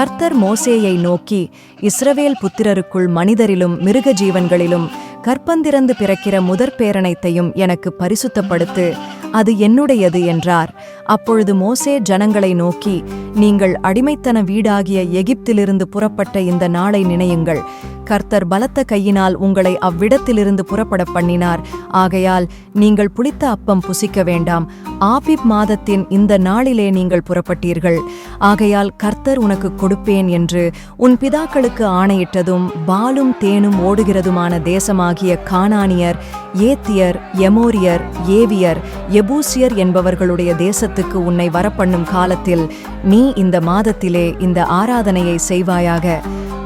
கர்த்தர் மோசேயை நோக்கி இஸ்ரவேல் புத்திரருக்குள் மனிதரிலும் மிருக ஜீவன்களிலும் கற்பந்திறந்து பிறக்கிற முதற் பேரனைத்தையும் எனக்கு பரிசுத்தப்படுத்து அது என்னுடையது என்றார். அப்பொழுது மோசே ஜனங்களை நோக்கி நீங்கள் அடிமைத்தன வீடாகிய எகிப்திலிருந்து புறப்பட்ட இந்த நாளை நினையுங்கள். கர்த்தர் பலத்த கையினால் உங்களை அவ்விடத்திலிருந்து புறப்பட பண்ணினார். ஆகையால் நீங்கள் புளித்த அப்பம் புசிக்க வேண்டாம். ஆபிப் மாதத்தின் இந்த நாளிலே நீங்கள் புறப்பட்டீர்கள். ஆகையால் கர்த்தர் உனக்கு கொடுப்பேன் என்று உன் பிதாக்களுக்கு ஆணையிட்டதும் பாலும் தேனும் ஓடுகிறதுமான தேசமாகிய கானானியர் ஏத்தியர் எமோரியர் ஏவியர் எபூசியர் என்பவர்களுடைய தேசத்துக்கு உன்னை வரப்பண்ணும் காலத்தில் நீ இந்த மாதத்திலே இந்த ஆராதனையை செய்வாயாக.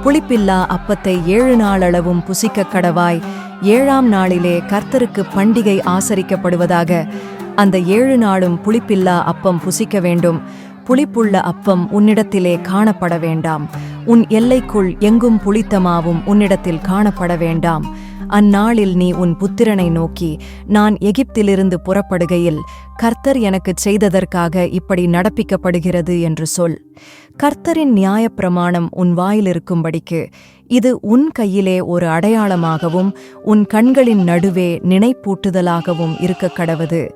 புளிப்பில்லா அப்பத்தை ஏழு நாளளவும் புசிக்க கடவாய். ஏழாம் நாளிலே கர்த்தருக்கு பண்டிகை ஆசரிக்கப்படுவதாக. அந்த ஏழு நாளும் புளிப்பில்லா அப்பம் புசிக்க வேண்டும். புளிப்புள்ள அப்பம் உன்னிடத்திலே காணப்பட வேண்டாம். உன் எல்லைக்குள் எங்கும் புளித்தமாவும் உன்னிடத்தில் காணப்பட வேண்டாம். அந்நாளில் நீ உன் புத்திரனை நோக்கி நான் எகிப்திலிருந்து புறப்படுகையில் கர்த்தர் எனக்குச் செய்ததற்காக இப்படி நடப்பிக்கப்படுகிறது என்று சொல். கர்த்தரின் நியாயப்பிரமாணம் உன் வாயிலிருக்கும்படிக்கு இது உன் கையிலே ஒரு அடையாளமாகவும் உன் கண்களின் நடுவே நினைப்பூட்டுதலாகவும் இருக்க கடவது.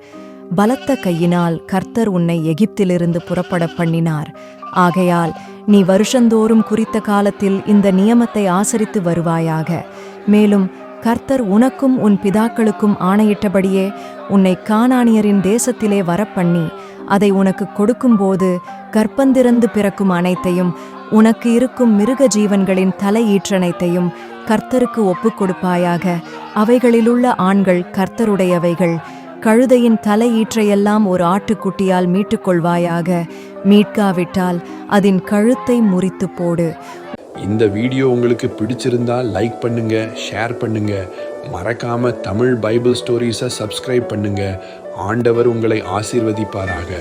பலத்த கையினால் கர்த்தர் உன்னை எகிப்திலிருந்து புறப்பட பண்ணினார். ஆகையால் நீ வருஷந்தோறும் குறித்த காலத்தில் இந்த நியமத்தை ஆசரித்து வருவாயாக. மேலும் கர்த்தர் உனக்கும் உன் பிதாக்களுக்கும் ஆணையிட்டபடியே உன்னை கானானியரின் தேசத்திலே வரப்பண்ணி அதை உனக்கு கொடுக்கும்போது கற்பந்திறந்து பிறக்கும் அனைத்தையும் உனக்கு இருக்கும் மிருக ஜீவன்களின் தலையீற்றனைத்தையும் கர்த்தருக்கு ஒப்புக் கொடுப்பாயாக அவைகளிலுள்ள ஆண்கள் கர்த்தருடையவைகள். கழுதையின் தலையீற்றையெல்லாம் ஒரு ஆட்டுக்குட்டியால் மீட்டுக்கொள்வாயாக. மீட்காவிட்டால் அதன் கழுத்தை முறித்துப் போடு. இந்த வீடியோ உங்களுக்கு பிடிச்சிருந்தால் லைக் பண்ணுங்க ஷேர் பண்ணுங்க. மறக்காம தமிழ் பைபிள் ஸ்டோரிஸை சப்ஸ்கிரைப் பண்ணுங்க. ஆண்டவர் உங்களை ஆசீர்வதிப்பாராக.